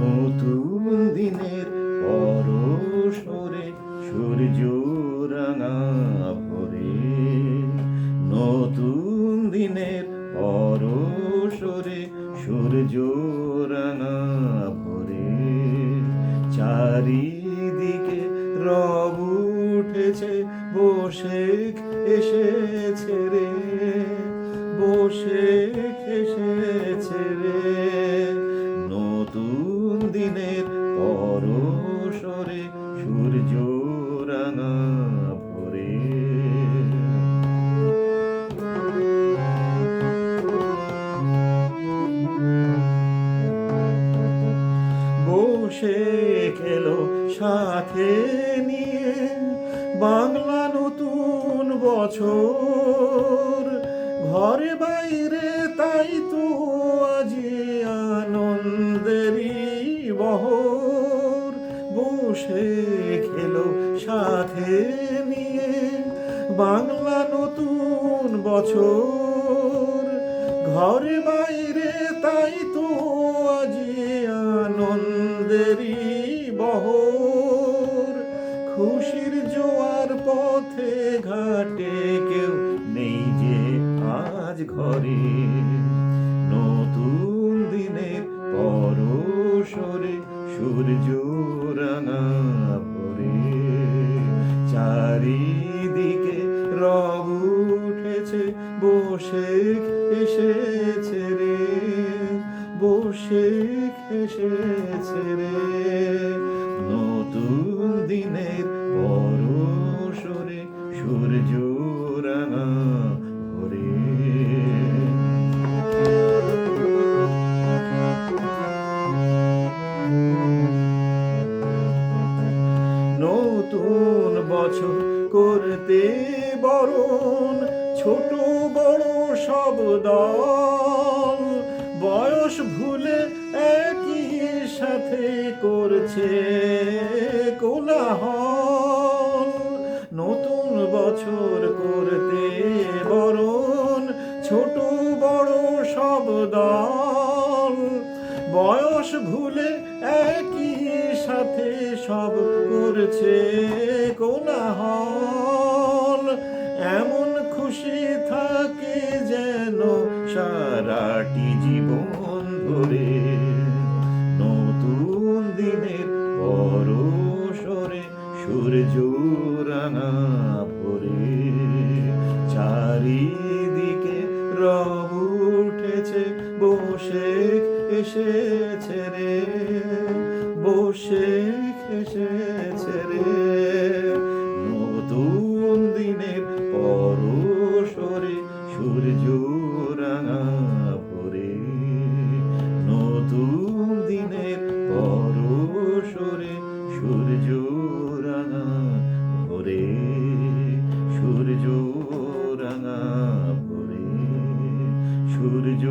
নতুন দিনের পরশরে সূর্য রাঙা ভরে। নতুন দিনের পরশরে সূর্য রাঙা ভরে। চারিদিকে বসে এসেছে রে। নতুন দিনের পরশরে সূর্য রাঙা ভরে। বসে খেলো সাথে নিয়ে বাংলা নতুন বছর। ঘরে বাইরে, তাই তো আজি আনন্দেরই বহর। বসে খেলো সাথে নিয়ে বাংলা নতুন বছর। ঘরে বাইরে, তাই তো আজি আনন্দেরই বহর। খুশির জোয়ার পথে ঘাটে ঘরে। নতুন দিনের পরশরে সূর্য রাঙা পরে চারিদিকে রব উঠেছে, বসে এসেছে রে, বসে এসেছে রে। নতুন দিনের পরশরে সূর্য নতুন বছর করতে বরণ, ছোট বড় সব দল। বয়স ভুলে একই সাথে করছে কোলাহল। নতুন বছর করতে বরণ, ছোট বড় সব দল। বয়স ভুলে একই সাথে সব করছে কোলাহল। এমন খুশি থাকে যেন সারাটি জীবন ধরে। এসেছে রে, বসে এসেছে রে। নতুন দিনের পরশরে সূর্য রাঙা ভরে নতুন দিনের পরশরে সূর্য রাঙা ভরে সূর্য রাঙা ভরে সূর্য